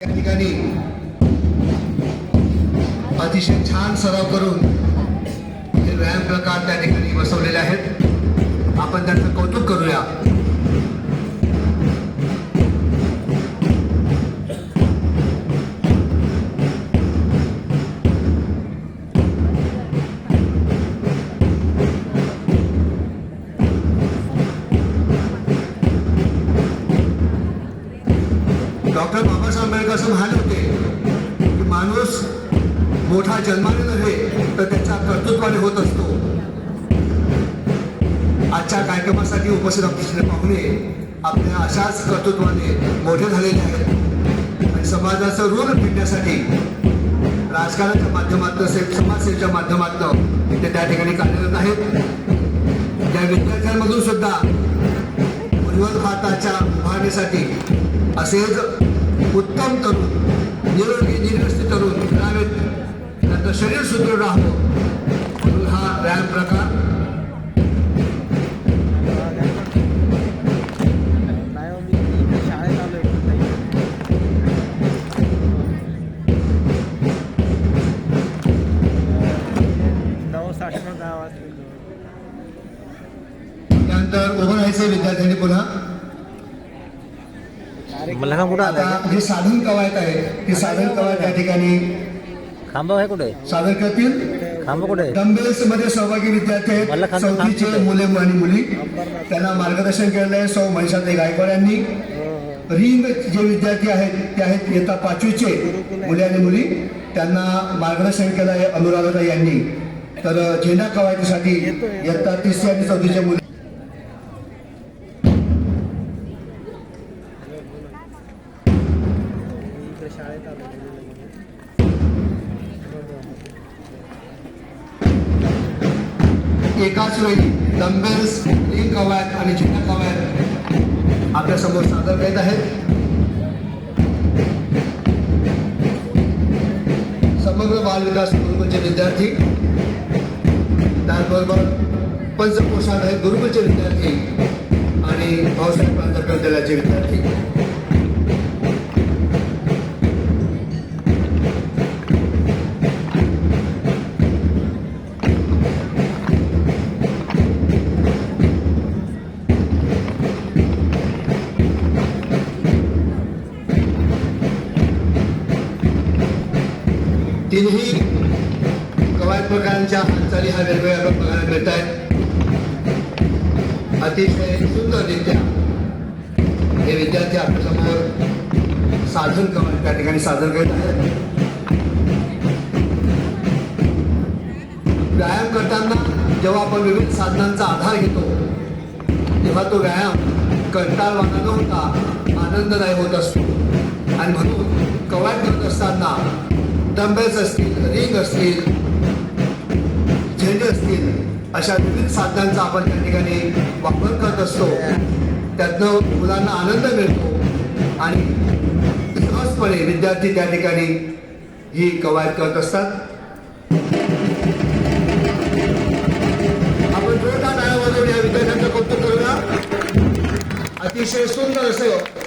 या ठिकाणी अतिशय छान सराव करून हे व्यायाम प्रकार त्या ठिकाणी डॉक्टर बाबासाहेब आंबेडकर असं म्हणाले होते. की माणूस मोठा जन्माने नव्हे तर त्याच्या कर्तृत्वाने होत असतो. आजच्या कार्यक्रमासाठी उपस्थित असलेले पाहुणे आपल्या अशाच कर्तृत्वाने मोठे झालेले आहेत. आणि समाजाचं ऋण फिरण्यासाठी राजकारणाच्या माध्यमातून से- समाजसेवेच्या माध्यमातून ते त्या ठिकाणी कार्यरत आहेत. त्या विद्यार्थ्यांमधून सुद्धा उज्ज्वल भारताच्या उभारणीसाठी असेच उत्तम तरुण निरोगी निरस्ती तरुण घडावेत त्यांचं शरीर सुदृढ राहावं. म्हणून हा व्यायाम प्रकार. नाही हो, मी शाळेत आलोय नऊ साठे दहा त्यानंतर उभं राहायचं विद्यार्थ्यांनी पुन्हा. मला कुठं आता जी साधन कवायत आहे. ती साधन कवायत या ठिकाणी खांबा आहे कुठे? सादर करतील. खांबा कुठे? डंबेल्समध्ये सहभागी विद्यार्थी मला आहेत चौथीचे? मुले आणि मुली. त्यांना मार्गदर्शन केलेलं आहे. सौ महिषाताई गायकवाड यांनी. रिंग जे विद्यार्थी आहेत ते आहेत इयत्ता पाचवीचे मुले आणि मुली. त्यांना मार्गदर्शन केलं आहे अनुराधा यांनी. तर झेंडा कवायतीसाठी इयत्ता तिसरी आणि चौथीचे मुले. इकडे शाळेत आलो एकाच वेळी डंबेल्स लिंग कवायत आणि जिल्हा कवायत आपल्यासमोर सादर करीत आहेत. समग्र बाल विकास गुरुकुलचे विद्यार्थी त्याचबरोबर पंचकोशात आहेत गुरुकुलचे विद्यार्थी आणि भाऊसाहेब प्रांतकर विद्यालयाचे विद्यार्थी. तिन्ही कवायत प्रकारांच्या हालचाली हा वेगवेगळ्या बघायला मिळत आहेत. अतिशय सुंदररित्या हे विद्यार्थी आपल्यासमोर साधन कवायत त्या ठिकाणी सादर करत आहेत. व्यायाम करताना जेव्हा आपण विविध साधनांचा आधार घेतो तेव्हा तो व्यायाम कंटाळवाना न होता आनंददायी होत असतो. आणि म्हणून कवायत डंबेल्स असतील रिंग असतील झेंडे असतील अशा विविध साधनांचा आपण त्या ठिकाणी वापर करत असतो. त्यातनं मुलांना आनंद मिळतो आणि सहजपणे विद्यार्थी त्या ठिकाणी ही कवायत करत असतात. आपण जोरदार टाळ्या वाजवून या विद्यार्थ्यांचं कौतुक करूया? अतिशय सुंदर असं